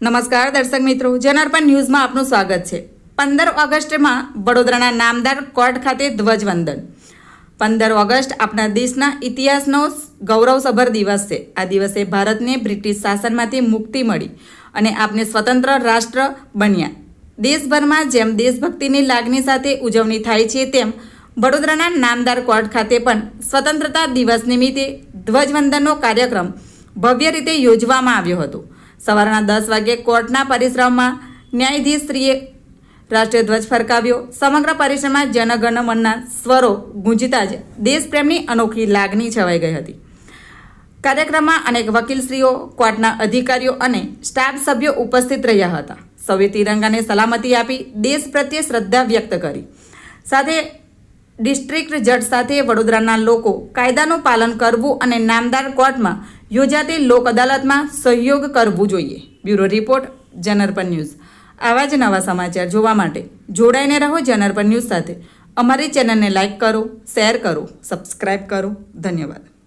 નમસ્કાર દર્શક મિત્રો, જનાર્પણ ન્યૂઝમાં આપનું સ્વાગત છે. પંદર ઓગસ્ટમાં વડોદરાના નામદાર કોર્ટ ખાતે ધ્વજવંદન. પંદર ઓગસ્ટ આપણા દેશના ઇતિહાસનો ગૌરવસભર દિવસ છે. આ દિવસે ભારતને બ્રિટિશ શાસનમાંથી મુક્તિ મળી અને આપને સ્વતંત્ર રાષ્ટ્ર બન્યા. દેશભરમાં જેમ દેશભક્તિની લાગણી સાથે ઉજવણી થાય છે, તેમ વડોદરાના નામદાર કોર્ટ ખાતે પણ સ્વતંત્રતા દિવસ નિમિત્તે ધ્વજવંદનનો કાર્યક્રમ ભવ્ય રીતે યોજવામાં આવ્યો હતો. સવારના દસ વાગ્યે કોર્ટના પરિસરમાં ન્યાયાધીશશ્રીએ રાષ્ટ્રીય ધ્વજ ફરકાવ્યો. સમગ્ર પરિસરમાં જનગણમનના સ્વરો ગુંજતા જ દેશપ્રેમની અનોખી લાગણી છવાઈ ગઈ હતી. કાર્યક્રમમાં અનેક વકીલશ્રીઓ, કોર્ટના અધિકારીઓ અને સ્ટાફ સભ્યો ઉપસ્થિત રહ્યા હતા. સૌએ તિરંગાને સલામતી આપી દેશ પ્રત્યે શ્રદ્ધા વ્યક્ત કરી. સાથે ડિસ્ટ્રિક્ટ જજ સાથે વડોદરાના લોકો કાયદાનું પાલન કરવું અને નામદાર કોર્ટમાં યોજાતી લોક અદાલતમાં સહયોગ કરવું જોઈએ. બ્યુરો રિપોર્ટ જનરપન ન્યૂઝ. આવા જ નવા સમાચાર જોવા માટે જોડાઈને રહો જનરપન ન્યૂઝ સાથે. અમારી ચેનલને લાઇક કરો, શેર કરો, સબસ્ક્રાઇબ કરો. ધન્યવાદ.